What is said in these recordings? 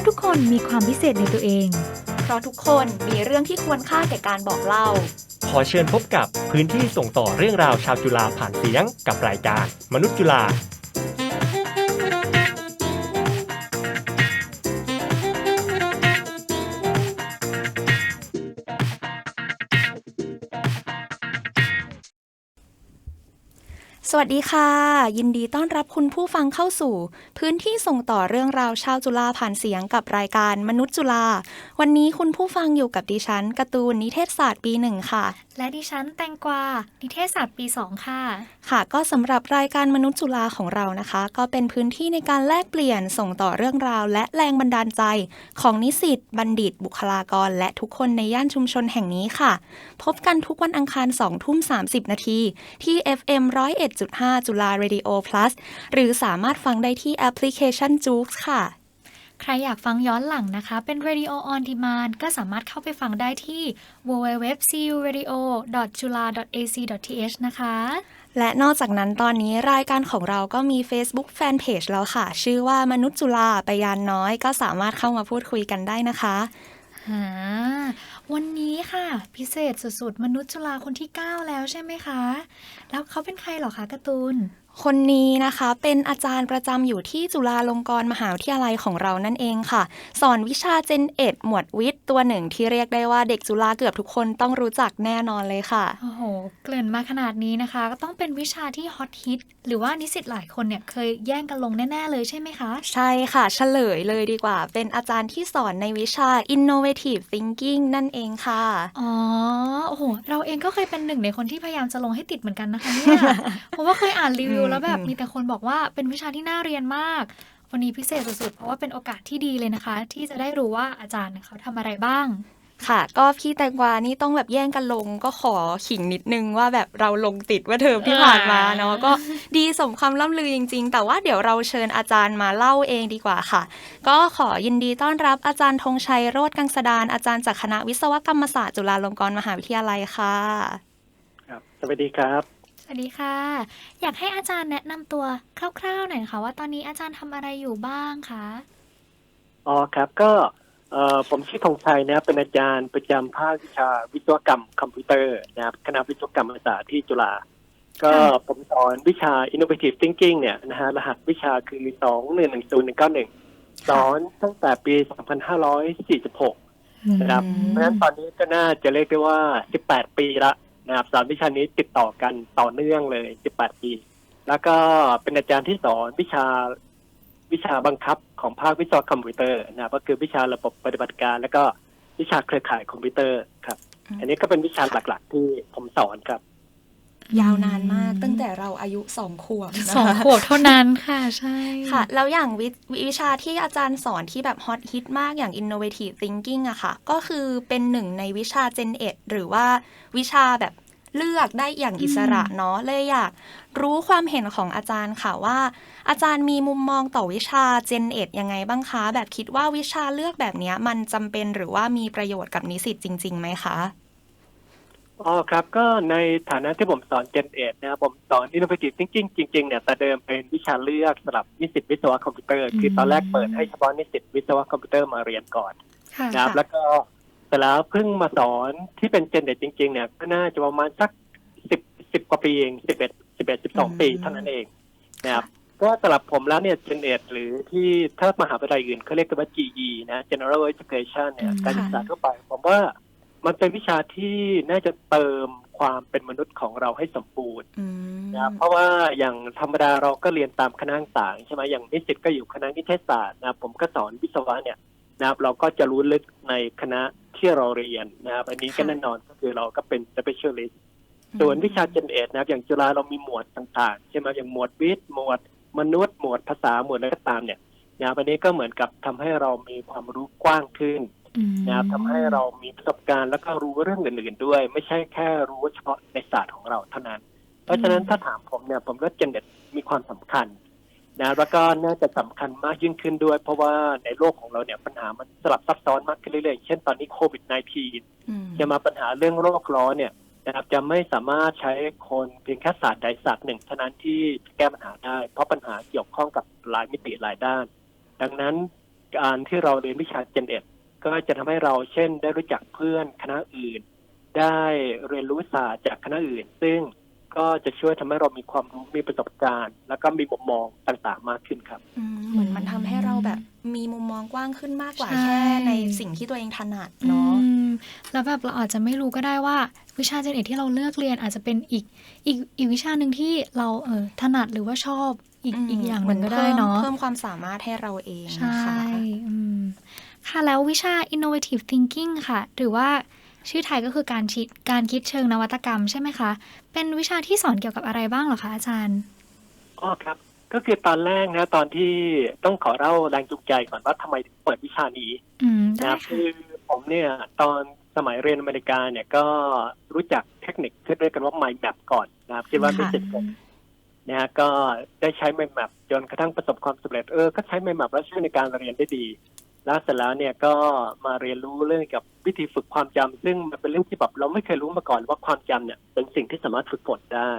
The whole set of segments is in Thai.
ะทุกคนมีความพิเศษในตัวเอง เพราะทุกคนมีเรื่องที่ควรค่าแก่การบอกเล่า ขอเชิญพบกับพื้นที่ส่งต่อเรื่องราวชาวจุฬาผ่านเสียงกับรายการ มนุษย์จุฬา วัสดีค่ะ ยินดีต้อนรับคุณผู้ฟังเข้าสู่ พื้นที่ส่งต่อเรื่องราวชาวจุฬาผ่านเสียงกับรายการมนุษย์จุฬาวันนี้คุณผู้ฟังอยู่กับดิฉันการ์ตูนนิเทศศาสตร์ปีหนึ่งค่ะและดิฉันแตงกวา นิเทศศาสตร์ปี 2 ค่ะ ค่ะก็สำหรับรายการมนุษย์จุฬาของเรานะคะ ก็เป็นพื้นที่ในการแลกเปลี่ยนส่งต่อเรื่องราว และแรงบันดาลใจ ของนิสิตบัณฑิต บุคลากร และทุกคนในย่านชุมชนแห่งนี้ค่ะ พบกันทุกวันอังคาร2ทุ่ม30 นาที ที่ FM 101.5 จุฬา Radio Plus หรือสามารถฟังได้ที่แอปพลิเคชัน j o o x ค่ะ ใครอยากฟังย้อนหลังนะคะ เป็น Radio on Demand ก็สามารถเข้าไปฟังได้ที่ www.curadio.jula.ac.th นะคะ และนอกจากนั้นตอนนี้รายการของเราก็มี Facebook Fanpage แล้วค่ะ ชื่อว่ามนุษย์จุฬาไปยานน้อย ก็สามารถเข้ามาพูดคุยกันได้นะคะหาวันนี้ค่ะ พิเศษสุดๆ มนุษย์จุฬาคนที่ 9 แล้วใช่ไหมคะ แล้วเขาเป็นใครเหรอคะการ์ตูน คนนี้นะคะเป็นอาจารย์ประจำอยู่ที่จุฬาลงกรณ์มหาวิทยาลัยของเรานั่นเองค่ะ สอนวิชาเจนเอ็ดหมวดวิทย์ตัวหนึ่งที่เรียกได้ว่าเด็กจุฬาเกือบทุกคนต้องรู้จักแน่นอนเลยค่ะ โอ้โห เกริ่นมาขนาดนี้นะคะ ก็ต้องเป็นวิชาที่ฮอตฮิตหรือว่านิสิตหลายคนเนี่ยเคยแย่งกันลงแน่ ๆ เลยใช่ไหมคะ ใช่ค่ะเฉลยเลยดีกว่า เป็นอาจารย์ที่สอนในวิชา innovative thinking นั่นเองค่ะอ๋อโอ้โหเราเองก็เคยเป็นหนึ่งในคนที่พยายามจะลงให้ติดเหมือนกันนะคะเนี่ยเพราะว่าเคยอ่านรีวิวแล้วแบบอืมมีแต่คนบอกว่าเป็นวิชาที่น่าเรียนมาก วันนี้พิเศษสุดๆ เพราะว่าเป็นโอกาสที่ดีเลยนะคะ ที่จะได้รู้ว่าอาจารย์เนี่ยเขาทำอะไรบ้างค่ะ ก็พี่แตงกวานี่ต้องแบบแย่งกันลงก็ขอขิงนิดนึงว่าแบบเราลงติดว่าเทอมที่ผ่านมาเนาะก็ดีสมคำล่ำลือจริง ๆ แต่ว่าเดี๋ยวเราเชิญอาจารย์มาเล่าเองดีกว่าค่ะ ก็ขอยินดีต้อนรับอาจารย์ธงชัยโรธกังสดานอาจารย์จากคณะวิศวกรรมศาสตร์จุฬาลงกรณ์มหาวิทยาลัยค่ะ ครับ สวัสดีครับส วัสดีค่ะ อยากให้อาจารย์แนะนำตัวคร่าวๆหน่อยค่ะ ว่าตอนนี้อาจารย์ทำอะไรอยู่บ้างคะอ๋อครับก็เอ่อผมชื่อธงชัยนะครับเป็นอาจารย์ประจำภาควิชาวิศวกรรมคอมพิวเตอร์นะครับคณะวิศวกรรมศาสตร์ที่จุฬาก็ผมสอนวิชา innovative thinking เนี่ยนะฮะรหัสวิชาคือสองหนึ่งหนึ่งศูนย์หนึ่งเก้าหนึ่งสอนตั้งแต่ปีสองพันห้าร้อยสี่สิบหกนะครับอืมเพราะฉะนั้นตอนนี้ก็น่าจะเรียกได้ว่าสิบแปดปีละ นะครับสอนวิชานี้ติดต่อกันต่อเนื่องเลยสิบแปดปี แล้วก็เป็นอาจารย์ที่สอนวิชาวิชาบังคับของภาควิศวกรรมคอมพิวเตอร์นะครับก็คือวิชาระบบปฏิบัติการ แล้วก็วิชาเครือข่ายคอมพิวเตอร์ครับ อันนี้ก็เป็นวิชาหลักๆ ที่ผมสอนครับ ยาวนานมาก ตั้งแต่เราอายุสองขวบนะคะสองขวบเท่านั้นค่ะใช่ค่ะ แล้วอย่างวิวิชาที่อาจารย์สอนที่แบบฮอตฮิตมากอย่าง innovative thinking อะค่ะ ก็คือเป็นหนึ่งในวิชา Gen 1หรือว่าวิชาแบบเลือกได้อย่างอิสระเนาะเลยอยากรู้ความเห็นของอาจารย์ค่ะว่า อาจารย์มีมุมมองต่อวิชา Gen 1ยังไงบ้างคะ แบบคิดว่าวิชาเลือกแบบเนี้ยมันจำเป็นหรือว่ามีประโยชน์กับนิสิตจริงๆไหมคะ อ๋อครับก็ในฐานะที่ผมสอน Gen 1นะครับผมสอน Innovative Thinking จริงๆเนี่ยแต่เดิมเป็นวิชาเลือกสำหรับนิสิตวิศวะคอมพิวเตอร์ คือตอนแรกเปิดให้เฉพาะนิสิตวิศวะคอมพิวเตอร์มาเรียนก่อนค่ะนะครับแล้วก็แต่แล้วเพิ่งมาสอนที่เป็นเจนเด็ดจริงๆเนี่ยก็น่าจะประมาณสักสิบสิบกว่าปีเองสิบเอ็ดสิบเอ็ดสิบสองอืมปีเท่านั้นเองนะครับก็สำหรับผมแล้วเนี่ยเจนเอ็ดหรือที่ถ้ามหาวิทยาลัยอื่นเขาเรียกกันว่า GE นะ General Education เนี่ยอืมการศึกษาทั่วไปผมว่า มันเป็นวิชาที่น่าจะเติมความเป็นมนุษย์ของเราให้สมบูรณ์อืมนะครับเพราะว่าอย่างธรรมดาเราก็เรียนตามคณะต่างๆใช่ไหมอย่างนิสิตก็อยู่คณะนิเทศศาสตร์นะครับผมก็สอนวิศวะเนี่ยนะครับเราก็จะรู้ลึกในคณะที่เราเรียนนะครับอันนี้ก็ค่ะแน่นอนก็คือเราก็เป็น specialist ส่วนวิชาเจนเอนะครับ อย่างจุฬาเรามีหมวดต่างๆ ใช่ไหมอย่างหมวดวิทย์หมวดมนุษย์หมวดภาษาหมวดอะไรก็ตามเนี่ยนะครับอันนี้ก็เหมือนกับทำให้เรามีความรู้กว้างขึ้นอืม นะครับทำให้เรามีประสบการณ์แล้วก็รู้เรื่องอื่นๆด้วย ไม่ใช่แค่รู้เฉพาะในศาสตร์ของเราเท่านั้น เพราะฉะนั้นถ้าถามผมเนี่ยผมว่าเจนเน็ตมีความสำคัญนะแล้วก็น่าจะสำคัญมากยิ่งขึ้นด้วย เพราะว่าในโลกของเราเนี่ยปัญหามันสลับซับซ้อนมากขึ้นเรื่อยๆ เช่นตอนนี้โควิด -19 อืมจะมาปัญหาเรื่องโรคร้อนเนี่ยนะครับจะไม่สามารถใช้คนเพียงแค่ศาสตร์ใดศาสตร์หนึ่งเท่านั้นที่จะแก้ปัญหาได้ เพราะปัญหาเกี่ยวข้องกับหลายมิติหลายด้าน ดังนั้นการที่เราเรียนวิชา Gen 1 ก็จะทำให้เราเช่น ได้รู้จักเพื่อนคณะอื่น ได้เรียนรู้ศาสตร์จากคณะอื่น ซึ่งก็จะช่วยทำให้เรามีความรู้มีประสบการณ์ แล้วก็มีมุมมองต่างๆมากขึ้นครับอืมเหมือนมันทำให้เราแบบมีมุมมองกว้างขึ้นมากกว่าใช่แค่ในสิ่งที่ตัวเองถนัดเนาะอืมแล้วแบบเราอาจจะไม่รู้ก็ได้ว่า วิชาเจเนตที่เราเลือกเรียนอาจจะเป็นอีกอีกอีกวิชาหนึ่งที่เราเออถนัดหรือว่าชอบอีกอีกอย่างหนึ่งก็ได้เนาะเพิ่มความสามารถให้เราเองใช่ ค่ะอืมค่ะแล้ววิชา innovative thinking ค่ะ หรือว่าชื่อไทยก็คือการคิดการคิดเชิงนวัตกรรมใช่ไหมคะ เป็นวิชาที่สอนเกี่ยวกับอะไรบ้างเหรอคะอาจารย์อ๋อครับ ก็คือตอนแรกนะตอนที่ต้องขอเล่าแรงจูงใจก่อนว่าทำไมถึงเปิดวิชานี้อืมได้นะครับค่ะคือผมเนี่ยตอนสมัยเรียนอเมริกาเนี่ยก็รู้จักเทคนิคที่เรียกกันว่า mind map ก่อนนะครับคิดว่าค่ะเป็นสิทธิ์ผมนะฮะก็ได้ใช้ mind map จนกระทั่งประสบความสำเร็จเออก็ใช้ mind map แล้วช่วยในการเรียนได้ดี แล้วเสร็จแล้วเนี่ยก็มาเรียนรู้เรื่องกับวิธีฝึกความจำซึ่งมันเป็นเรื่องที่แบบเราไม่เคยรู้มาก่อนว่าความจำเนี่ย เป็นสิ่งที่สามารถฝึกฝนได้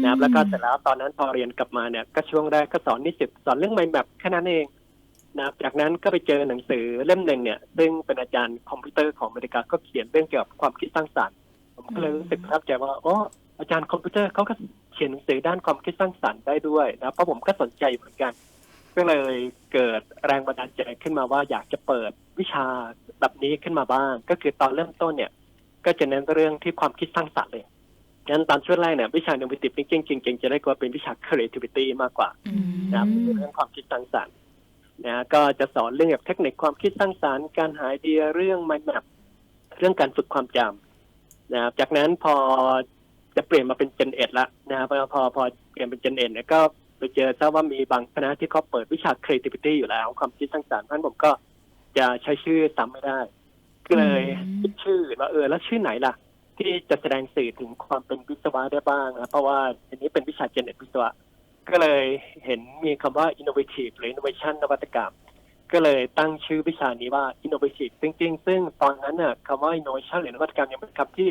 นะครับแล้วก็เสร็จแล้วตอนนั้นพอเรียนกลับมาเนี่ยก็ช่วงแรกก็สอนนิสิตสอนเรื่อง mind map แค่นั้นเองนะครับจากนั้นก็ไปเจอหนังสือเล่มหนึ่งเนี่ย ซึ่งเป็นอาจารย์คอมพิวเตอร์ของอเมริกาก็เขียนเรื่องเกี่ยวกับความคิดสร้างสรรค์ผมก็เลยรู้สึกประทับใจว่าอ๋ออาจารย์คอมพิวเตอร์เขาก็เขียนหนังสือด้านความคิดสร้างสรรค์ได้ด้วยนะเพราะผมก็สนใจเหมือนกัน ก็เลยเกิดแรงบันดาลใจขึ้นมาว่าอยากจะเปิดวิชาแบบนี้ขึ้นมาบ้าง ก็คือตอนเริ่มต้นเนี่ย ก็จะเน้นเรื่องที่ความคิดสร้างสรรค์เลยงั้นตอนช่วงแรกเนี่ยวิชา innovative thinking จริงๆจะได้กว่าเป็นวิชา creativity มากกว่าอืมนะครับเป็นเรื่องความคิดสร้างสรรค์นะก็จะสอนเรื่องเกี่ยวกับเทคนิคความคิดสร้างสรรค์การหาไอเดียเรื่อง mind map เรื่องการฝึกความจำนะครับจากนั้นพอจะเปลี่ยนมาเป็น Gen 1ละนะครับพอพอพอเปลี่ยนเป็น Gen 1เนี่ยก็ ไปเจอทราบว่ามีบางคณะที่เขาเปิดวิชา creativity อยู่แล้วความคิดสร้างสรรค์เพราะฉะนั้นผมก็จะใช้ชื่อซ้ำไม่ได้ ก็เลยอืมคิดชื่อว่าเออแล้วชื่อไหนล่ะ ที่จะแสดงสื่อถึงความเป็นวิศวะได้บ้างนะเพราะว่าอันนี้เป็นวิชาเจเน็ตวิศวะ ก็เลยเห็นมีคำว่า innovative หรือ innovation นวัตกรรม ก็เลยตั้งชื่อวิชานี้ว่า innovative thinking ซึ่งตอนนั้นน่ะคำว่า innovation หรือนวัตกรรมยังเป็นคำที่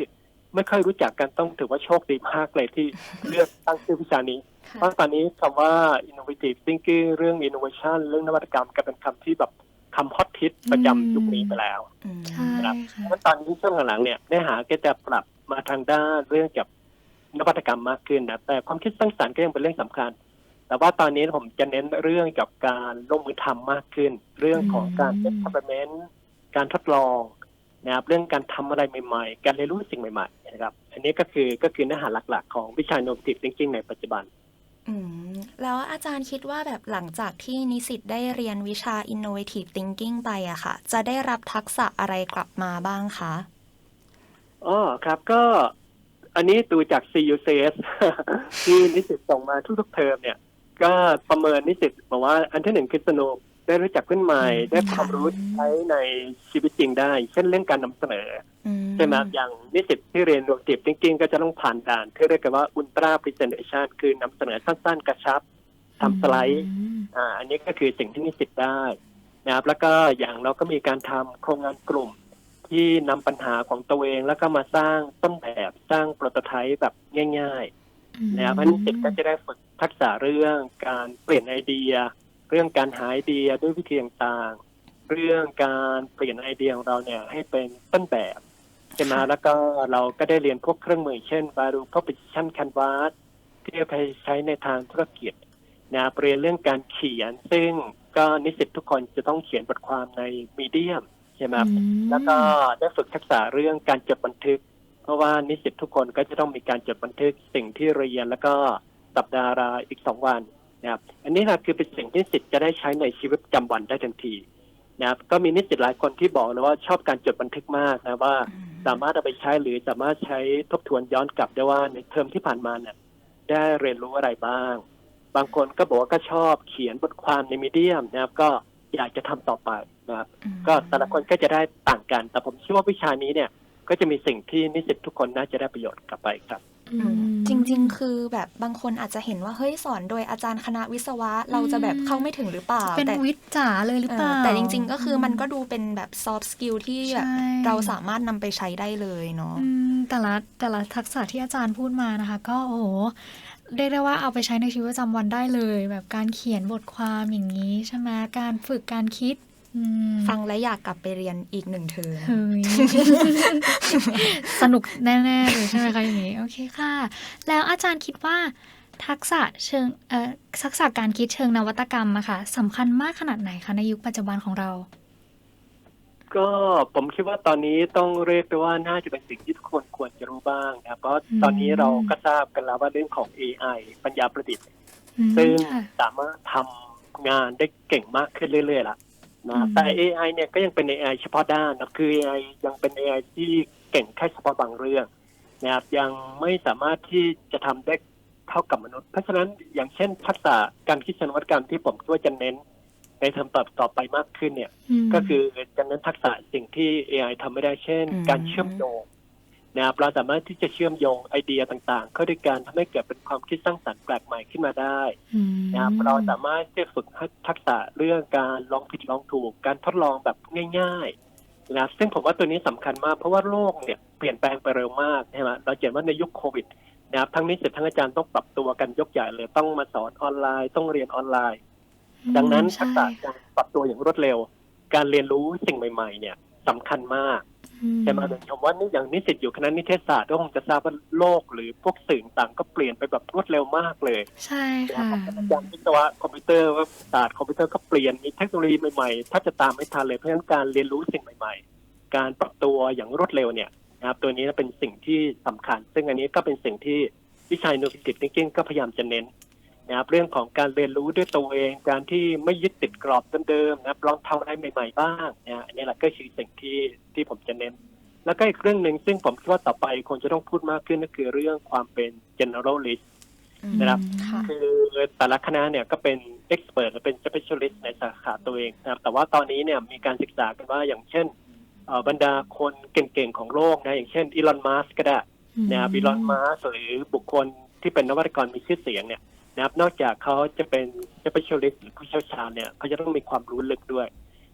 ไม่ค่อยรู้จักกันต้องถือว่าโชคดีมากเลยที่เลือกตั้งชื่อวิชานี้ค่ะเพราะตอนนี้คำว่า innovative thinking เรื่อง innovation เรื่องนวัตกรรมกลายเป็นคำที่แบบคำฮอตฮิตประจำยุคนี้ไปแล้วอืมใช่ครับค่ะเพราะตอนนี้ช่วงหลังๆเนี่ยเนื้อหาก็จะปรับมาทางด้านเรื่องเกับนวัตกรรมมากขึ้นนะแต่ความคิดสร้างสรรค์ก็ยังเป็นเรื่องสำคัญ แต่ว่าตอนนี้ผมจะเน้นเรื่องเกับการลงมือทำมากขึ้น เรื่องของการอืม experiment การทดลอง นะครับเรื่องการทำอะไรใหม่ๆ การเรียนรู้สิ่งใหม่ๆนะครับ อันนี้ก็คือก็คือเนื้อหาหลัก ๆ ของวิชา innovative thinking ในปัจจุบันอืมแล้วอาจารย์คิดว่าแบบหลังจากที่นิสิตได้เรียนวิชา innovative thinking ไปอะค่ะ จะได้รับทักษะอะไรกลับมาบ้างคะอ๋อครับก็อันนี้ดูจาก CUCS ที่นิสิตส่งมาทุกๆเทอมเนี่ย ก็ประเมินนิสิตบอกว่าอันที่หนึ่งคือสนุก ได้รู้จักเพื่อนใหม่อืมได้ความรู้ที่ใช้ในชีวิตจริงได้ เช่นเรื่องการนำเสนออืใช่ไหมอย่างนิสิตที่เรียน Innovative Thinking ก็จะต้องผ่านด่านที่เรียกกันว่า Ultra Presentation คือนำเสนอสั้นๆ กระชับทำสไลด์อืมอ่าอันนี้ก็คือสิ่งที่นิสิตได้นะครับแล้วก็อย่างเราก็มีการทำโครงงานกลุ่ม ที่นำปัญหาของตัวเองแล้วก็มาสร้างต้นแบบสร้างโปรโตไทป์แบบง่าย ๆ นะครับเพราะนิสิตก็จะได้ฝึกทักษะเรื่องการเปลี่ยนไอเดีย เรื่องการหาไอเดียด้วยวิธีต่างๆ เรื่องการเปลี่ยนไอเดียของเราเนี่ยให้เป็นต้นแบบใช่ไหมแล้วก็เราก็ได้เรียนพวกเครื่องมือเช่น Value Proposition Canvas ที่เอาไปใช้ในทางธุรกิจนะครับเรียนเรื่องการเขียน ซึ่งก็นิสิตทุกคนจะต้องเขียนบทความในมีเดียมใช่ไหมครับอืมแล้วก็ได้ฝึกทักษะเรื่องการจดบันทึก เพราะว่านิสิตทุกคนก็จะต้องมีการจดบันทึกสิ่งที่เรียนแล้วก็สัปดาห์ละอีกสองวัน นะครับอันนี้นะคือเป็นสิ่งที่นิสิตจะได้ใช้ในชีวิตประจำวันได้ทันทีนะครับก็มีนิสิตหลายคนที่บอกเลยว่าชอบการจดบันทึกมากนะว่า สามารถเอาไปใช้หรือสามารถใช้ทบทวนย้อนกลับได้ว่าในเทอมที่ผ่านมาเนี่ยได้เรียนรู้อะไรบ้าง บางคนก็บอกว่าก็ชอบเขียนบทความในมีเดียมนะครับ ก็อยากจะทำต่อไปนะครับอืมก็แต่ละคนก็จะได้ต่างกัน แต่ผมเชื่อว่าวิชานี้เนี่ย ก็จะมีสิ่งที่นิสิตทุกคนน่าจะได้ประโยชน์กลับไปครับอืม จริง ๆ คือแบบบางคนอาจจะเห็นว่าเฮ้ยสอนโดยอาจารย์คณะวิศวะ เราจะแบบเข้าไม่ถึงหรือเปล่า เป็นแต่วิทย์จ๋าเลยหรือเอเปอล่า แต่จริง ๆ ก็คือมันก็ดูเป็นแบบ soft skill ที่แบบใช่เราสามารถนำไปใช้ได้เลยเนาะอืมแต่ละแต่ละทักษะที่อาจารย์พูดมานะคะ ก็โอ้โหเรียกได้ว่าเอาไปใช้ในชีวิตประจำวันได้เลย แบบการเขียนบทความอย่างนี้ใช่ไหมการฝึกการคิดอืม ฟังแล้วอยากกลับไปเรียนอีกหนึ่งเทอมเฮ้ยสนุกแน่ๆเลยใช่ไหมคะอย่างนี้ โอเคค่ะ แล้วอาจารย์คิดว่า ทักษะเชิงเอ่อทักษะการคิดเชิงนวัตกรรมอะค่ะสำคัญมากขนาดไหนคะในยุคปัจจุบันของเรา ก็ผมคิดว่าตอนนี้ต้องเรียกได้ว่าน่าจะเป็นสิ่งที่ทุกคนควรจะรู้บ้างนะครับเพราะอืมตอนนี้เราก็ทราบกันแล้วว่าเรื่องของ AI ปัญญาประดิษฐ์อืมซึ่งค่ะสามารถทำงานได้เก่งมากขึ้นเรื่อยๆละอื นะมแต่ AI เนี่ยก็ยังเป็น AI เฉพาะด้านนะคือ AI ยังเป็น AI ที่เก่งแค่เฉพาะบางเรื่องนะครับยังไม่สามารถที่จะทำได้เท่ากับมนุษย์ เพราะฉะนั้นอย่างเช่นทักษะการคิดเชิงนวัตกรรมที่ผมคิดว่าจะเน้น ในเทอมต่อต่อไปมากขึ้นเนี่ยมก็คือจะเน้นทักษะสิ่งที่ AI ทำไม่ได้เช่นอืมการเชื่อมโยง นะครับเราสามารถที่จะเชื่อมโยงไอเดียต่างๆ เข้าด้วยกันทำให้เกิดเป็นความคิดสร้างสรรค์แปลกใหม่ขึ้นมาได้อืมนะครับเราสามารถที่จะฝึกทักษะเรื่องการลองผิดลองถูก การทดลองแบบง่ายๆนะครับซึ่งผมว่าตัวนี้สำคัญมากเพราะว่าโลกเนี่ยเปลี่ยนแปลงไปเร็วมากใช่ไหมเราเห็นว่าในยุคโควิดนะครับทั้งนิสิตทั้งอาจารย์ต้องปรับตัวกันยกใหญ่เลยต้องมาสอนออนไลน์ต้องเรียนออนไลน์ ดังนั้นใช่ทักษะการปรับตัวอย่างรวดเร็ว การเรียนรู้สิ่งใหม่ ๆ เนี่ยสำคัญมากอืม ใช่ไหมผมว่านี่อย่างนิสิตอยู่คณะนิเทศศาสตร์ก็คงจะทราบว่าโลกหรือพวกสื่อต่างก็เปลี่ยนไปแบบรวดเร็วมากเลย ใช่ค่ะอาจารย์วิศวะคอมพิวเตอร์ว่าศาสตร์คอมพิวเตอร์ก็เปลี่ยนมีเทคโนโลยีใหม่ๆถ้าจะตามไม่ทันเลยเพราะฉะนั้นการเรียนรู้สิ่งใหม่ ๆ การปรับตัวอย่างรวดเร็วเนี่ยนะครับตัวนี้เป็นสิ่งที่สำคัญ ซึ่งอันนี้ก็เป็นสิ่งที่วิชา Innovative Thinking ก็พยายามจะเน้น นะครับเรื่องของการเรียนรู้ด้วยตัวเอง การที่ไม่ยึดติดกรอบเดิมๆนะครับลองทำอะไรใหม่ ๆ บ้างนะอันนี้แหละก็คือสิ่งที่ที่ผมจะเน้น แล้วก็อีกเรื่องหนึ่งซึ่งผมคิดว่าต่อไปคงจะต้องพูดมากขึ้นก็คือเรื่องความเป็น generalist นะครับ ค่ะคือแต่ละคณะเนี่ยก็เป็นเอ็กซ์เพรสหรือเป็น specialist ในสาขาตัวเองนะครับแต่ว่าตอนนี้เนี่ยมีการศึกษากันว่าอย่างเช่นเอ่อบรรดาคนเก่งๆของโลกนะอย่างเช่นอีลอนมัสก็ได้ นะครับอีลอนมัสหรือบุคคลที่เป็นนวัตกรมีชื่อเสียงเนี่ย นะครับนอกจากเขาจะเป็น specialist หรือผู้เชี่ยวชาญเนี่ยเขาจะต้องมีความรู้ลึกด้วย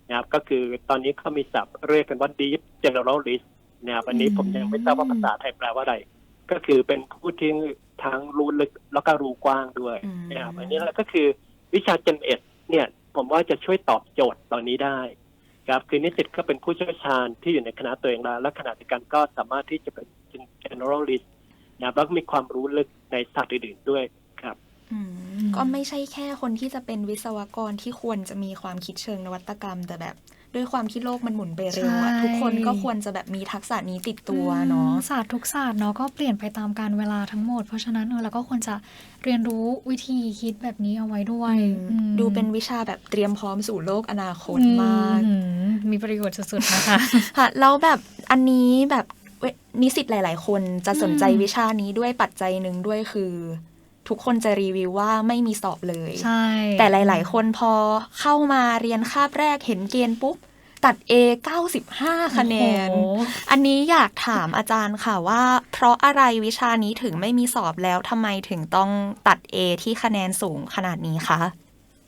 นะครับก็คือตอนนี้เขามีศัพท์เรียกกันว่า deep generalist นะครับอันนี้ผมยังไม่ทราบว่าภาษาไทยแปลว่าอะไร ก็คือเป็นผู้ที่ทั้งรู้ลึกแล้วก็รู้กว้างด้วยอืมนะครับอันนี้แหละก็คือวิชา Gen 1เนี่ยผมว่าจะช่วยตอบโจทย์ตอนนี้ได้ครับคือนิสิตก็เป็นผู้เชี่ยวชาญที่อยู่ในคณะตัวเองแล้วและขณะเดียวกันก็สามารถที่จะเป็น generalist นะครับแล้วก็มีความรู้ลึกในศาสตร์อื่นๆด้วยครับอืม ก็ไม่ใช่แค่คนที่จะเป็นวิศวกรที่ควรจะมีความคิดเชิงนวัตกรรม แต่แบบด้วยความที่โลกมันหมุนไปเร็วอะใช่ทุกคนก็ควรจะแบบมีทักษะนี้ติดตัวเนาะอืมศาสตร์ทุกศาสตร์เนาะก็เปลี่ยนไปตามการเวลาทั้งหมด เพราะฉะนั้นเออเราก็ควรจะเรียนรู้วิธีคิดแบบนี้เอาไว้ด้วยอืมดูเป็นวิชาแบบเตรียมพร้อมสู่โลกอนาคตมากอืมมีประโยชน์สุดๆนะคะค่ะแล้วแบบอันนี้แบบเว้ยนิสิตหลาย ๆ คนจะสนใจอืมวิชานี้ด้วยปัจจัยหนึ่งด้วยคือ ทุกคนจะรีวิวว่าไม่มีสอบเลย ใช่ แต่หลาย ๆ คนพอเข้ามาเรียนคาบแรกเห็นเกณฑ์ปุ๊บ ตัด A 95 คะแนนโอ้โหอันนี้อยากถามอาจารย์ค่ะว่า เพราะอะไรวิชานี้ถึงไม่มีสอบแล้วทำไมถึงต้องตัด A ที่คะแนนสูงขนาดนี้คะ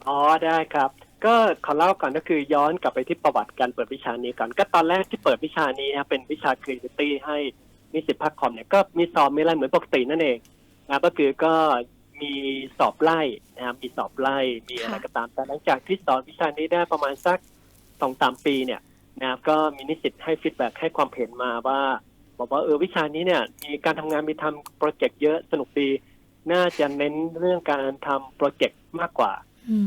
อ๋อได้ครับก็ขอเล่าก่อนก็คือย้อนกลับไปที่ประวัติการเปิดวิชานี้ก่อน ก็ตอนแรกที่เปิดวิชานี้นะครับเป็นวิชา creativity ให้นิสิตภาคคอมเนี่ยก็มีสอบมีอะไรเหมือนปกตินั่นเอง นะครับก็คือก็มีสอบไล่นะครับมีสอบไล่มีอะไรค่ะก็ตามแต่หลังจากที่สอนวิชานี้ได้ประมาณสักสองสามปีเนี่ยนะครับก็มีนิสิตให้ฟีดแบ็กให้ความเห็นมาว่า บอกว่าเออวิชานี้เนี่ยมีการทำงานมีทำโปรเจกต์เยอะสนุกดี น่าจะเน้นเรื่องการทำโปรเจกต์มากกว่า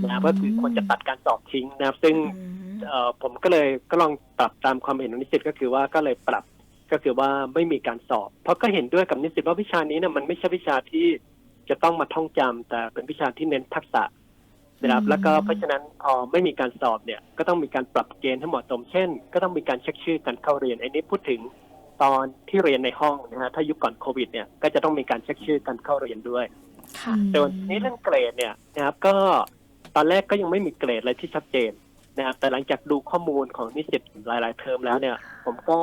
นะครับก็คือควรจะตัดการสอบทิ้งนะครับ ซึ่งอืมเอ่อผมก็เลยก็ลองปรับตามความเห็นของนิสิตก็คือว่าก็เลยปรับ ก็คือว่าไม่มีการสอบ เพราะก็เห็นด้วยกับนิสิตว่าวิชานี้เนี่ยมันไม่ใช่วิชาที่จะต้องมาท่องจำแต่เป็นวิชาที่เน้นทักษะนะครับอืมแล้วก็เพราะฉะนั้นพอไม่มีการสอบเนี่ยก็ต้องมีการปรับเกณฑ์ให้เหมาะสมเช่น ก็ต้องมีการเช็คชื่อการเข้าเรียนอันนี้พูดถึงตอนที่เรียนในห้องนะฮะถ้ายุคก่อนโควิดเนี่ยก็จะต้องมีการเช็คชื่อการเข้าเรียนด้วยค่ะส่วนนี้เรื่องเกรดเนี่ยนะครับก็ตอนแรกก็ยังไม่มีเกรดอะไรที่ชัดเจนนะครับแต่หลังจากดูข้อมูลของนิสิตหลาย ๆ เทอมแล้วเนี่ย ผมก็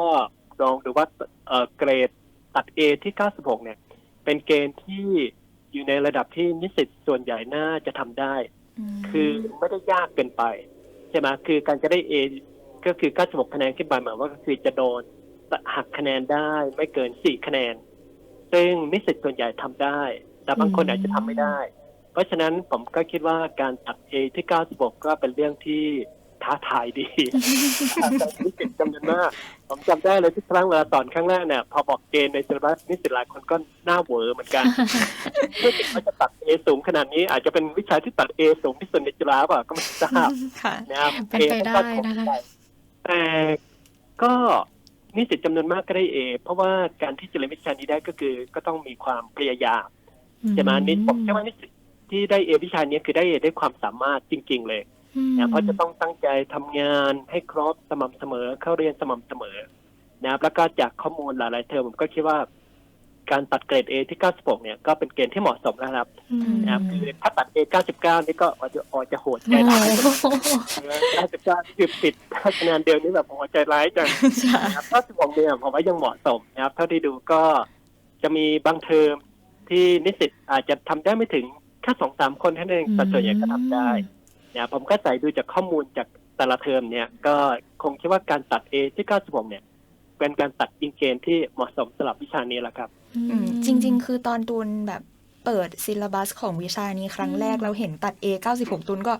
ลองดูว่าเอ่อเกรดตัด A ที่ 96 เนี่ย เป็นเกณฑ์ที่อยู่ในระดับที่นิสิตส่วนใหญ่น่าจะทำได้ คือไม่ได้ยากเกินไป ใช่ไหมคือการจะได้ A ก็คือ 96 คะแนนขึ้นไปหมายว่าก็คือจะโดนหักคะแนนได้ไม่เกิน 4 คะแนน ซึ่งนิสิตส่วนใหญ่ทำได้ แต่บางคนอาจจะทำไม่ได้ เพราะฉะนั้นผมก็คิดว่าการตัด A ที่ 96 ก็เป็นเรื่องที่ ท้าทายดีท้าทายนิสิตจำนวนมากผมจำได้เลยทุกครั้งเวลาสอนครั้งแรกเนี่ยพอบอกเกณฑ์ในซิลบัสนิสิตหลายคนก็หน้าเหวอเหมือนกันไม่คิดว่าจะตัดเอสูงขนาดนี้อาจจะเป็นวิชาที่ตัดเอสูงที่สุดในจุฬาเปล่าก็ไม่ทราบค่ะนะครับเป็นไปได้นะคะแต่ก็นิสิตจำนวนมากก็ได้เอเพราะว่าการที่จะเรียนวิชานี้ได้ก็คือ ก็ต้องมีความพยายามใช่ไหมนิสผมเชื่อว่านิสิตที่ได้เอวิชานี้คือได้เอด้วยความสามารถจริง ๆ เลยอืม นะเพราะจะต้องตั้งใจทำงานให้ครบสม่ำเสมอ เข้าเรียนสม่ำเสมอนะครับแล้วก็จากข้อมูลหลาย ๆ เทอมผมก็คิดว่าการตัดเกรด A ที่ 96 เนี่ยก็เป็นเกณฑ์ที่เหมาะสมแล้วครับอืมนะครับคือถ้าตัด A 99 นี่ก็อาจจะอาจจะโหดใจโอ้ร้ายโห99นี่คือปิดคะแนนเดียวนี่แบบโอ้โหใจร้ายจังนะครับถ้าสิบหกเนี่ยผมว่ายังเหมาะสมนะครับ เท่าที่ดูก็จะมีบางเทอมที่นิสิตอาจจะทำได้ไม่ถึงแค่สองสามคนเท่านั้นเองแต่ส่วนใหญ่ก็ทำได้ เนี่ยผมก็ใส่ดูจากข้อมูลจากแต่ละเทอมเนี่ยก็คงคิดว่าการตัด A ที่ 96 เนี่ย เป็นการตัดอินเกณฑ์ที่เหมาะสมสำหรับวิชานี้แหละครับอืมจริง ๆ คือตอนตูนแบบเปิดซิลลับัสของวิชานี้ครั้งแรกเราเห็นตัด A 96 ตูนก็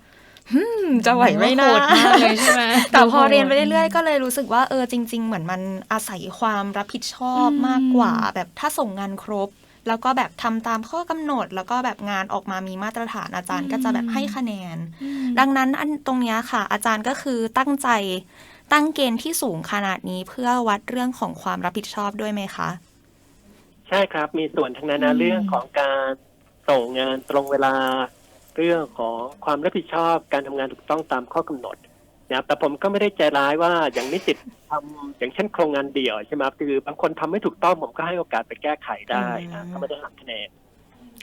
ฮึมจะไหวไหมนะโหดมากเลยใช่ไหมแต่พอเรียนไปเรื่อยๆ ก็เลยรู้สึกว่าเออจริง ๆ เหมือนมันอาศัยความรับผิดชอบอืมมากกว่า แบบถ้าส่งงานครบ แล้วก็แบบทำตามข้อกำหนด แล้วก็แบบงานออกมามีมาตรฐานอาจารย์ก็จะแบบให้คะแนนอืมดังนั้นอันตรงเนี้ยค่ะ อาจารย์ก็คือตั้งใจตั้งเกณฑ์ที่สูงขนาดนี้เพื่อวัดเรื่องของความรับผิดชอบด้วยไหมคะ ใช่ครับมีส่วนทั้งนั้นอืนะมเรื่องของการส่งงานตรงเวลา เรื่องของความรับผิดชอบการทำงานถูกต้องตามข้อกำหนด นะครับแต่ผมก็ไม่ได้ใจร้ายว่าอย่างนิสิตทำอย่างเช่นโครงงานเดี่ยวใช่ไหมครับคือบางคนทำไม่ถูกต้องผมก็ให้โอกาสไปแก้ไขได้นะอืมก็ไม่ได้หักคะแนน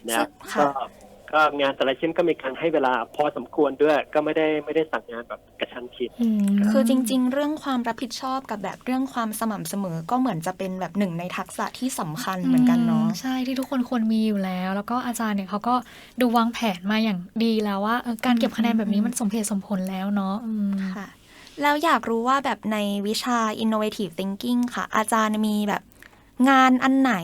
นะครับค่ะก็ ก็งานแต่ละชิ้นก็มีการให้เวลาพอสมควรด้วย ก็ไม่ได้ไม่ได้สั่งงานแบบกระชั้นชิดอืมคือจริง ๆ เรื่องความรับผิดชอบกับแบบเรื่องความสม่ำเสมอก็เหมือนจะเป็นแบบหนึ่งในทักษะที่สำคัญเหมือนกันเนาะใช่ที่ทุกคนควรมีอยู่แล้ว แล้วก็อาจารย์เนี่ยเขาก็ดูวางแผนมาอย่างดีแล้วว่าเออการเก็บคะแนนแบบนี้มันสมเหตุสมผลแล้วเนาะอืมค่ะแล้วอยากรู้ว่าแบบในวิชา innovative thinking ค่ะ อาจารย์มีแบบ งานอันไหน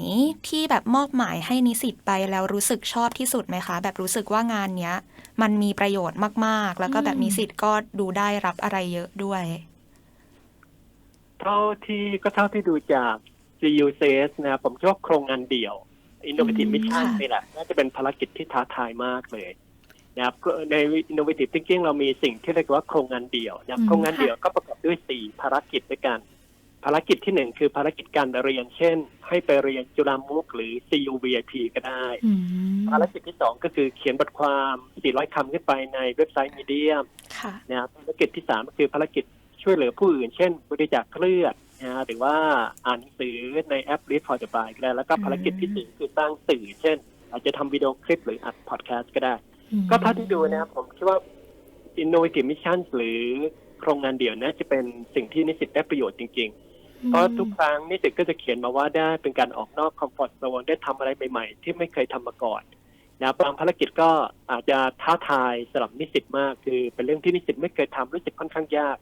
ที่แบบมอบหมายให้นิสิตไปแล้วรู้สึกชอบที่สุดไหมคะ แบบรู้สึกว่างานเนี้ย มันมีประโยชน์มาก ๆ แล้วก็แบบอืมนิสิตก็ดูได้รับอะไรเยอะด้วย เท่าที่ก็เท่าที่ดูจาก GUCS นะครับผมคิดว่าโครงงานเดี่ยว Innovative อืม Mission ค่ะนี่แหละ น่าจะเป็นภารกิจที่ท้าทายมากเลยนะครับใน Innovative Thinking เรามีสิ่งที่เรียกว่าโครงงานเดี่ยวนะครับอืมโครงงานเดี่ยวก็ประกอบด้วยสี่ภารกิจด้วยกัน ภารกิจที่หนึ่งคือภารกิจการเรียน เช่น ให้ไปเรียนจุฬามุกหรือ CUVIP ก็ได้อืมภารกิจที่สองก็คือเขียนบทความ 400 คำขึ้นไปในเว็บไซต์มีเดียมค่ะนะครับภารกิจที่สามก็คือภารกิจช่วยเหลือผู้อื่น เช่น บริจาคเลือดนะฮะหรือว่าอ่านหนังสือในแอป Read for the Blind ก็ได้ แล้วก็ภารกิจที่สี่คือสร้างสื่อ เช่น อาจจะทำวิดีโอคลิปหรืออัดพอดแคสต์ก็ได้ ก็เท่าที่ดูนะครับผมคิดว่า innovative mission หรือโครงงานเดี่ยวนะจะเป็นสิ่งที่นิสิตได้ประโยชน์จริง ๆ เพราะทุกครั้งนิสิตก็จะเขียนมาว่าได้เป็นการออกนอกคอมฟอร์ตโซนได้ทำอะไรใหม่ๆ ที่ไม่เคยทำมาก่อนนะบางภารกิจก็อาจจะท้าทายสำหรับนิสิตมาก คือเป็นเรื่องที่นิสิตไม่เคยทำรู้สึกค่อนข้างยาก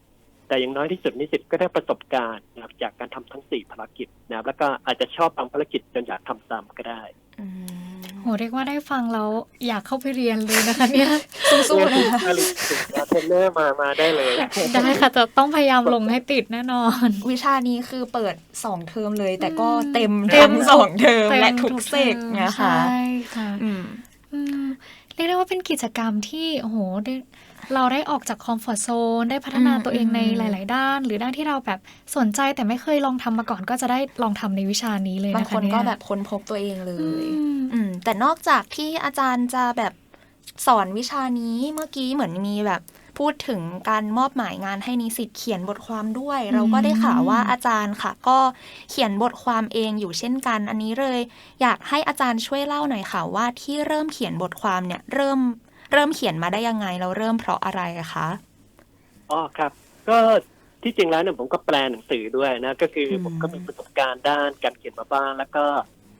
แต่อย่างน้อยที่สุดนิสิตก็ได้ประสบการณ์นะครับจากการทำทั้งสี่ภารกิจนะครับแล้วก็อาจจะชอบบางภารกิจจนอยากทำซ้ำก็ได้ โหเรียกว่าได้ฟังแล้วอยากเข้าไปเรียนเลยนะคะเนี่ยสู้ๆนะคะถ้าลิสิตเทรนเนอร์มามาได้เลย ได้ค่ะจะต้องพยายามลงให้ติดแน่นอน วิชานี้คือเปิดสองเทอมเลย แต่ก็อืมเต็มเต็มทั้งสองเทอมต็มและทุกเซกทอมนะคะใช่ค่ะอืมอืมเรียกได้ว่าเป็นกิจกรรมที่โอ้โหได้ เราได้ออกจากคอมฟอร์ z โซนได้พัฒนาอืมตัวเองในอืมหลาย ๆ ด้าน หรือด้านที่เราแบบสนใจแต่ไม่เคยลองทำมาก่อนก็จะได้ลองทำในวิชานี้เลยบางนะคคะนเนี่ยก็แบบค้นพบตัวเองเลอืยมอืมแต่นอกจากที่อาจารย์จะแบบสอนวิชานี้เมื่อกี้เหมือนมีแบบพูดถึงการมอบหมายงานให้นิสิตเขียนบทความด้วยอืมเราก็ได้ข่าวว่าอาจารย์ค่ะ ก็เขียนบทความเองอยู่เช่นกัน อันนี้เลย อยากให้อาจารย์ช่วยเล่าหน่อยค่ะว่าที่เริ่มเขียนบทความเนี่ยเริ่ม เริ่มเขียนมาได้ยังไงแล้วเริ่มเพราะอะไรอะคะอ๋อครับ ก็ที่จริงแล้วเนี่ยผมก็แปลหนังสือด้วยนะ ก็คืออมผมก็มีประสบการณ์ด้านการเขียนมาบ้างแล้วก็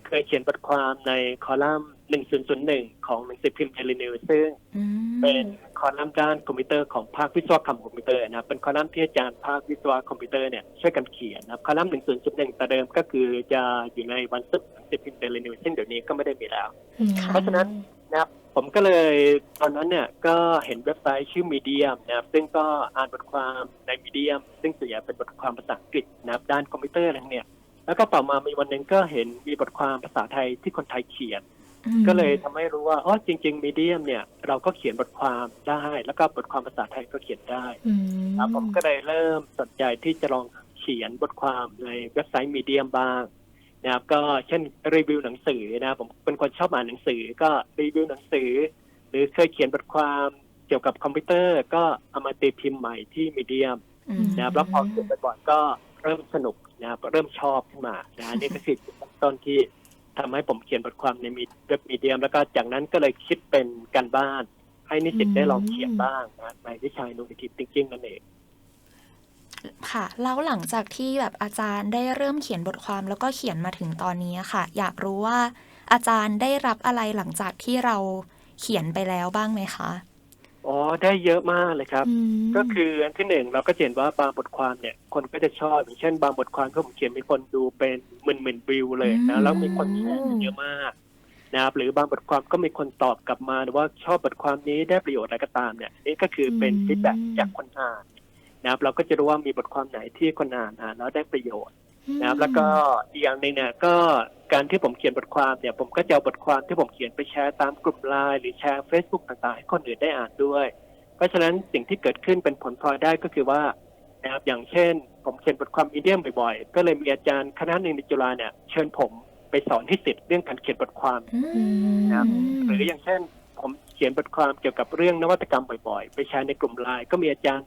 เคยเขียนบทความในคอลัมน์ 1001 ของหนังสือพิมพ์เทเลนิวซึ่งอืมเป็นคอลัมน์ด้านคอมพิวเตอร์ของภาควิศวกรรมคอมพิวเตอร์นะครับเป็นคอลัมน์ที่อาจารย์ภาควิศวะคอมพิวเตอร์เนี่ยช่วยกันเขียนนะครับคอลัมน์1001แต่เดิมก็คือจะอยู่ในวันศุกร์หนังสือพิมพ์เทเลนิวซึ่งเดี๋ยวนี้ก็ไม่ได้มีแล้วอืมเพราะฉะนั้นนะครับผมก็เลยตอนนั้นเนี่ยก็เห็นเว็บไซต์ชื่อ Medium นะครับซึ่งก็อ่านบทความใน Medium ซึ่งส่วนใหญ่เป็นบทความภาษาอังกฤษนะครับด้านคอมพิวเตอร์อะไรเนี่ยแล้วก็ต่อมามีวันหนึ่งก็เห็นมีบทความภาษาไทยที่คนไทยเขียน ก็เลยทำให้รู้ว่าอ๋อจริงๆ Medium เนี่ย เราก็เขียนบทความได้ แล้วก็บทความภาษาไทยก็เขียนได้อืมครับผมก็เลยเริ่มสนใจที่จะลองเขียนบทความในเว็บไซต์มีเดียมบ้างนะครับก็เช่นรีวิวหนังสือนะครับผมเป็นคนชอบอ่านหนังสือก็รีวิวหนังสือ หรือเคยเขียนบทความเกี่ยวกับคอมพิวเตอร์ก็เอามาตีพิมพ์ใหม่ที่มีเดียมอืมนะครับแล้วพอเขียนบ่อยๆก็เริ่มสนุกนะครับเริ่มชอบขึ้นมานะฮะนี่ก็คือจุดเริ่มต้นที่ ทำให้ผมเขียนบทความในมีเว็บมีเดียมแล้วก็จากนั้นก็เลยคิดเป็นการบ้าน ให้นิสิตได้ลองเขียนบ้างนะในวิชา Innovative Thinking นั่นเองค่ะ แล้วหลังจากที่แบบอาจารย์ได้เริ่มเขียนบทความแล้วก็เขียนมาถึงตอนนี้ค่ะ อยากรู้ว่าอาจารย์ได้รับอะไรหลังจากที่เราเขียนไปแล้วบ้างไหมคะ อ๋อได้เยอะมากเลยครับอืมก็คืออันที่หนึ่งเราก็จะเห็นว่าบางบทความเนี่ย คนก็จะชอบอย่างเช่น บางบทความที่ผมเขียนมีคนดูเป็นหมื่นหมื่นวิวเลยนะแล้วมีคนแชร์เยอะมากนะครับหรือบางบทความก็มีคนตอบกลับมาว่าชอบบทความนี้ได้ประโยชน์อะไรก็ตามเนี่ยนี่ก็คือเป็นฟีดแบ็จากคนอ่านนะครับเราก็จะรู้ว่ามีบทความไหนที่คนอ่านอ่านแล้วได้ประโยชน์ นะครับ แล้วก็อีกอย่างหนึ่งเนี่ยก็การที่ผมเขียนบทความเนี่ยผมก็จะเอาบทความที่ผมเขียนไปแชร์ตามกลุ่มไลน์หรือแชร์ Facebook ต่างๆ ให้คนอื่นได้อ่านด้วย เพราะฉะนั้นสิ่งที่เกิดขึ้นเป็นผลพลอยได้ก็คือว่านะครับอย่างเช่น ผมเขียนบทความมีเดียมบ่อยๆ ก็เลยมีอาจารย์คณะหนึ่งในจุฬาเนี่ยเชิญผมไปสอนที่สิทธิ์เรื่องการเขียนบทความอืมครับหรืออย่างเช่น ผมเขียนบทความเกี่ยวกับเรื่องนวัตกรรมบ่อยๆ ไปแชร์ในกลุ่มไลน์ก็มีอาจารย์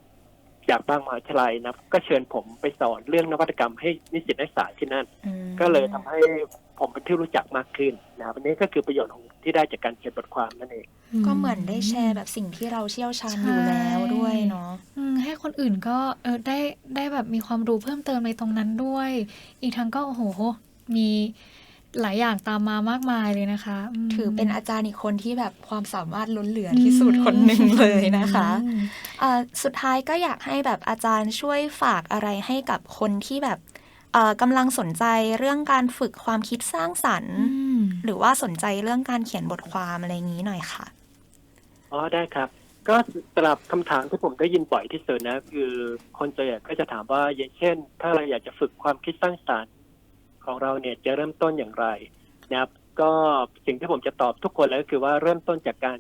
จากบางมหาวิทยาลัยนะครับก็เชิญผมไปสอนเรื่องนวัตกรรมให้นิสิตนักศึกษาที่นั่นอืมก็เลยทำให้ผมเป็นที่รู้จักมากขึ้นนะครับอันนี้ก็คือประโยชน์ของที่ได้จากการเขียนบทความนั่นเอง ก็เหมือนได้แชร์แบบสิ่งที่เราเชี่ยวชาญอยู่แล้วด้วยเนาะอืมให้คนอื่นก็เออได้ได้แบบมีความรู้เพิ่มเติมในตรงนั้นด้วย อีกทั้งก็โอ้โหมี หลายอย่างตามมามากมายเลยนะคะมถือเป็นอาจารย์อีกคนที่แบบความสามารถล้นเหลือที่สุดคนหนึ่งเลยนะคะอืมเอ่อสุดท้ายก็อยากให้แบบอาจารย์ช่วยฝากอะไรให้กับคนที่แบบเอ่อกำลังสนใจเรื่องการฝึกความคิดสร้างสรรค์อืมหรือว่าสนใจเรื่องการเขียนบทความอะไรอย่างนี้หน่อยค่ะอ๋อได้ครับ ก็สำหรับคำถามที่ผมได้ยินบ่อยที่สุดนะ คือคนส่วนใหญ่ก็จะถามว่าอย่างเช่น ถ้าเราอยากจะฝึกความคิดสร้างสรรค์ ของเราเนี่ยจะเริ่มต้นอย่างไรนะครับ ก็สิ่งที่ผมจะตอบทุกคนแล้วก็คือว่าเริ่มต้นจากการ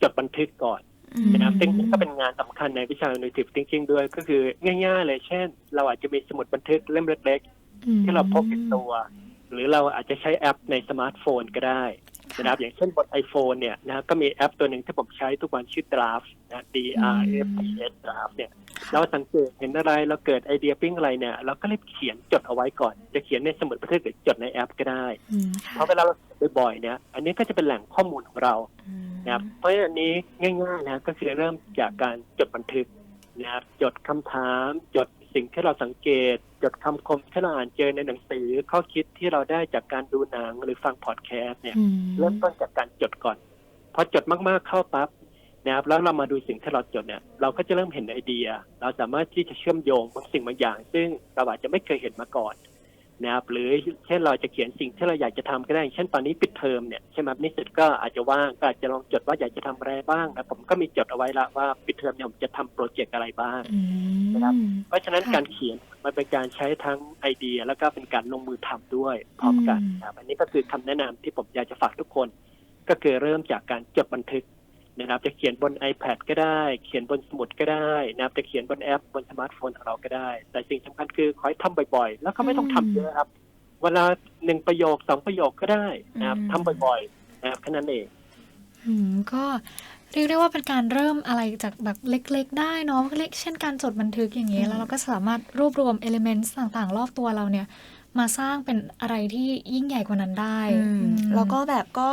จดบันทึกก่อนนะครับซึ่งนี่ก็เป็นงานสำคัญในวิชา Innovative Thinking ด้วยก็คือง่าย ๆ เลยเช่น เราอาจจะมีสมุดบันทึกเล่มเล็ก ๆ ที่เราพกติดตัว หรือเราอาจจะใช้แอปในสมาร์ทโฟนก็ได้ นะครับอย่างเช่นบน iPhone เนี่ยนะก็มีแอปตัวหนึ่งที่ผมใช้ทุกวันชื่อ Draft นะ D R F T S Draft เนี่ยเราสังเกตเห็นอะไรเราเกิดไอเดียปิ้งอะไรเนี่ยเราก็รีบเขียนจดเอาไว้ก่อน จะเขียนในสมุดบันทึกหรือจดในแอปก็ได้อืมเพค่ะราะเวลาเราเขียนบ่อยๆเนี่ยอันนี้ก็จะเป็นแหล่งข้อมูลของเรานะครับเพราะฉะนั้นอันนี้ง่ายๆนะก็คือเริ่มจากการจดบันทึกนะครับจดคำถาม จด สิ่งที่เราสังเกต จดคำคมที่เราอ่านเจอในหนังสือ ข้อคิดที่เราได้จากการดูหนังหรือฟังพอดแคสต์เนี่ยอืมเริ่มต้นจากการจดก่อนพอจดมากๆเข้าปั๊บนะครับแล้วเรามาดูสิ่งที่เราจดเนี่ยเราก็จะเริ่มเห็นไอเดีย เราสามารถที่จะเชื่อมโยงบางสิ่งบางอย่าง ซึ่งเราอาจจะไม่เคยเห็นมาก่อน นะครับหรือเช่นเราจะเขียนสิ่งที่เราอยากจะทำก็ได้อย่างเช่นตอนนี้ปิดเทอมเนี่ยใช่ไหมนิสิตก็อาจจะว่างก็อาจจะลองจดว่าอยากจะทำอะไรบ้างนะผมก็มีจดเอาไว้ละว่าปิดเทอมเนี่ยผมจะทำโปรเจกต์อะไรบ้างอืมนะครับเพราะฉะนั้นค่ะการเขียนมันเป็นการใช้ทั้งไอเดีย แล้วก็เป็นการลงมือทำด้วยพร้อมกันอืมนะครับอันนี้ก็คือคำแนะนำที่ผมอยากจะฝากทุกคน ก็คือเริ่มจากการจดบันทึก นะครับจะเขียนบน iPad ก็ได้ เขียนบนสมุดก็ได้นะครับจะเขียนบนแอปบนสมาร์ทโฟนของเราก็ได้ แต่สิ่งสำคัญคือขอให้ทำบ่อยๆ แล้วก็ไม่ต้องทำเยอะครับเวลาหนึ่งประโยคสองประโยคก็ได้นะครับอืมทำบ่อยๆนะครับแค่นั้นเองอืมก็เรียกได้ว่าเป็นการเริ่มอะไรจากแบบเล็ก ๆ ได้เนาะเล็กเช่นการจดบันทึกอย่างเงี้ยแล้วเราก็สามารถรวบรวมเอลิเมนต์ต่างๆ รอบตัวเราเนี่ย มาสร้างเป็นอะไรที่ยิ่งใหญ่กว่านั้นได้อืมอืมแล้วก็แบบก็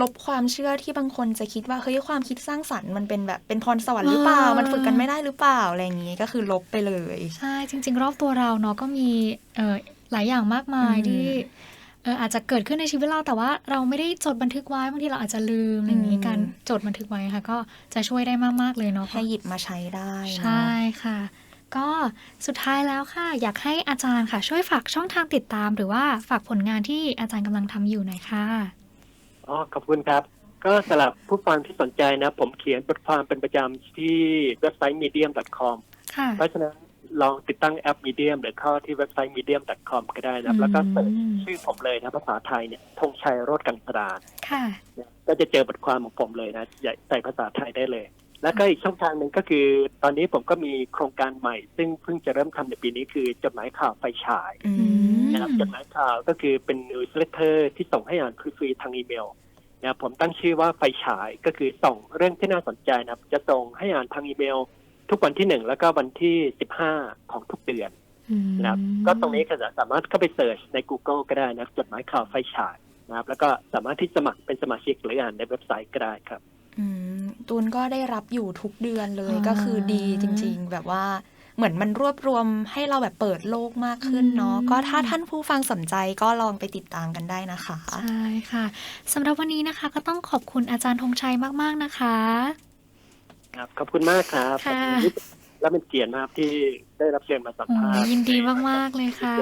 ลบความเชื่อที่บางคนจะคิดว่าเฮ้ยความคิดสร้างสรรค์มันเป็นแบบเป็นพรสวรรค์หรือเปล่า มันฝึกกันไม่ได้หรือเปล่าอะไรอย่างนี้ก็คือลบไปเลยใช่จริง ๆ รอบตัวเราเนาะก็มีเอ่อหลายอย่างมากมายอืมที่เอออาจจะเกิดขึ้นในชีวิตเราแต่ว่าเราไม่ได้จดบันทึกไว้บางทีเราอาจจะลืมอย่างนี้อืมการจดบันทึกไว้ค่ะ ก็จะช่วยได้มาก ๆ เลยเนาะให้หยิบมาใช้ได้เนอะใช่ค่ะ ก็สุดท้ายแล้วค่ะ อยากให้อาจารย์ค่ะ ช่วยฝากช่องทางติดตาม หรือว่าฝากผลงานที่อาจารย์กำลังทำอยู่หน่อยค่ะ อ๋อขอบคุณครับกก็สำหรับผู้ฟังที่สนใจนะ ผมเขียนบทความเป็นประจำที่เว็บไซต์ medium.com ค่ะ เพราะฉะนั้นลองติดตั้งแอป Medium หรือเข้าที่เว็บไซต์ medium.com ก็ได้นะครับ แล้วก็เสิร์ชอืมชื่อผมเลยนะภาษาไทยเนี่ยธงชัยโรดกังสดานค่ะนะก็จะเจอบทความของผมเลยนะใหญ่ใส่ภาษาไทยได้เลย แล้วก็อีกช่องทางหนึ่งก็คือ ตอนนี้ผมก็มีโครงการใหม่ ซึ่งเพิ่งจะเริ่มทำในปีนี้คือจดหมายข่าวไฟฉาย อือืมม นะครับจดหมายข่าวก็คือเป็นนิวส์เลเตอร์ที่ส่งให้อ่านฟรีๆทางอีเมลนะครับผมตั้งชื่อว่าไฟฉายก็คือส่งเรื่องที่น่าสนใจนะครับ จะส่งให้อ่านทางอีเมล ทุกวันที่หนึ่งแล้วก็วันที่สิบห้าของทุกเดือนอืมนะครับ ก็ตรงนี้ก็จะสามารถเข้าไปเสิร์ชใน Google ก็ได้นะครับจดหมายข่าวไฟฉายนะครับ แล้วก็สามารถที่สมัครเป็นสมาชิกหรืออ่านในเว็บไซต์ก็ได้ครับอืมตูนก็ได้รับอยู่ทุกเดือนเลยอ่าก็คือดีจริง ๆ แบบว่า เหมือนมันรวบรวมให้เราแบบเปิดโลกมากขึ้นเนาะอืมก็ถ้าท่านผู้ฟังสนใจก็ลองไปติดตามกันได้นะคะใช่ค่ะสำหรับวันนี้นะคะ ก็ต้องขอบคุณอาจารย์ธงชัยมาก ๆนะคะ ครับขอบคุณมากครับค่ะขอบณและเป็นเกียรติมากที่ได้รับเชิญมาสัมโอ้ภาษณ์ยินดีมาก ๆ เลยค่ะ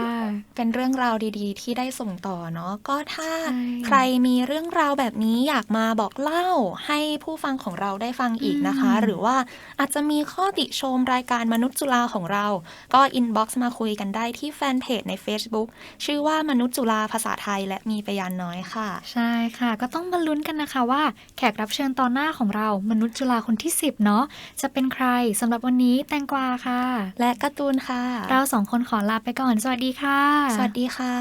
เป็นเรื่องราวดีๆ ที่ได้ส่งต่อเนาะก็ถ้าใช่ใครมีเรื่องราวแบบนี้อยากมาบอกเล่าให้ผู้ฟังของเราได้ฟังอีกนะคะอืมหรือว่าอาจจะมีข้อติชมรายการมนุษย์จุฬาของเรา ก็อินบ็อกซ์มาคุยกันได้ที่แฟนเพจใน Facebook ชื่อว่ามนุษย์จุฬาภาษาไทย และมีพยานน้อยค่ะ ใช่ค่ะ ก็ต้องมาลุ้นกันนะคะว่าแขกรับเชิญตอนหน้าของเรามนุษย์จุฬาคนที่ 10 เนาะจะเป็นใครสำหรับวันนี้แตงกวาค่ะ และการ์ตูนค่ะ เราสองคนขอลาไปก่อน สวัสดีค่ะ สวัสดีค่ะ